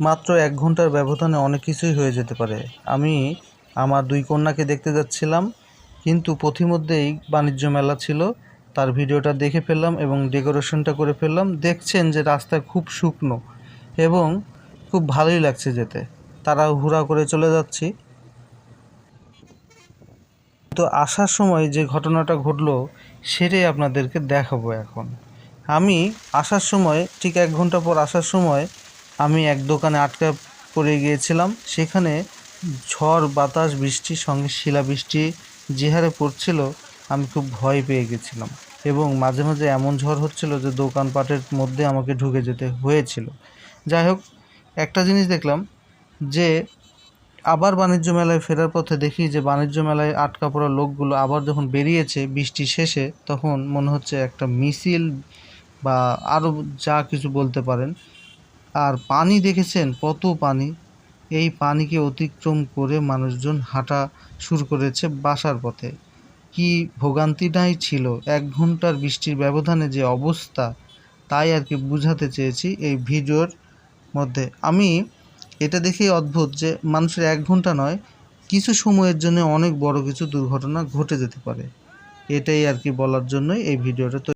মাত্র এক ঘণ্টার ব্যবধানে অনেক কিছুই হয়ে যেতে পারে। আমি আমার দুই কন্যাকে দেখতে যাচ্ছিলাম, কিন্তু পথিমধ্যেই বাণিজ্য মেলা ছিল। তার ভিডিওটা দেখে ফেললাম এবং ডেকোরেশনটা করে ফেললাম। দেখছেন যে রাস্তা খুব শুকনো এবং খুব ভালোই লাগছে যেতে। তারা হুড়া করে চলে যাচ্ছি। তো আসার সময় যে ঘটনাটা ঘটলো, সেটাই আপনাদেরকে দেখাবো এখন। আমি আসার সময়, ঠিক এক ঘণ্টা পর আসার সময় আমি এক দোকানে আটকা পড়ে গিয়েছিলাম। সেখানে ঝড়, বাতাস বৃষ্টির সঙ্গে শিলাবৃষ্টি যে হারে পড়ছিল, আমি খুব ভয় পেয়ে গেছিলাম। এবং মাঝে মাঝে এমন ঝড় হচ্ছিল যে দোকানপাটের মধ্যে আমাকে ঢুকে যেতে হয়েছিল। যাই হোক, একটা জিনিস দেখলাম যে আবার বাণিজ্য মেলায় ফেরার পথে দেখি যে বাণিজ্য মেলায় আটকা পড়া লোকগুলো আবার যখন বেরিয়েছে বৃষ্টি শেষে, তখন মনে হচ্ছে একটা মিছিল বা আরও যা কিছু বলতে পারেন আর পানি দেখেছেন? কত পানি? এই পানিকে অতিক্রম করে মানুষজন হাঁটা শুরু করেছে বাসার পথে। কি ভোগান্তিটাই ছিল? এক ঘণ্টার বৃষ্টির ব্যবধানে যে অবস্থা, তাই আর কি বুঝাতে চেয়েছি এই ভিডিওর মধ্যে। আমি এটা দেখেই অদ্ভুত যে মানুষের এক ঘণ্টা নয়, কিছু সময়ের জন্য অনেক বড় কিছু দুর্ঘটনা ঘটে যেতে পারে। এটাই আর কি বলার জন্যই এই ভিডিওটা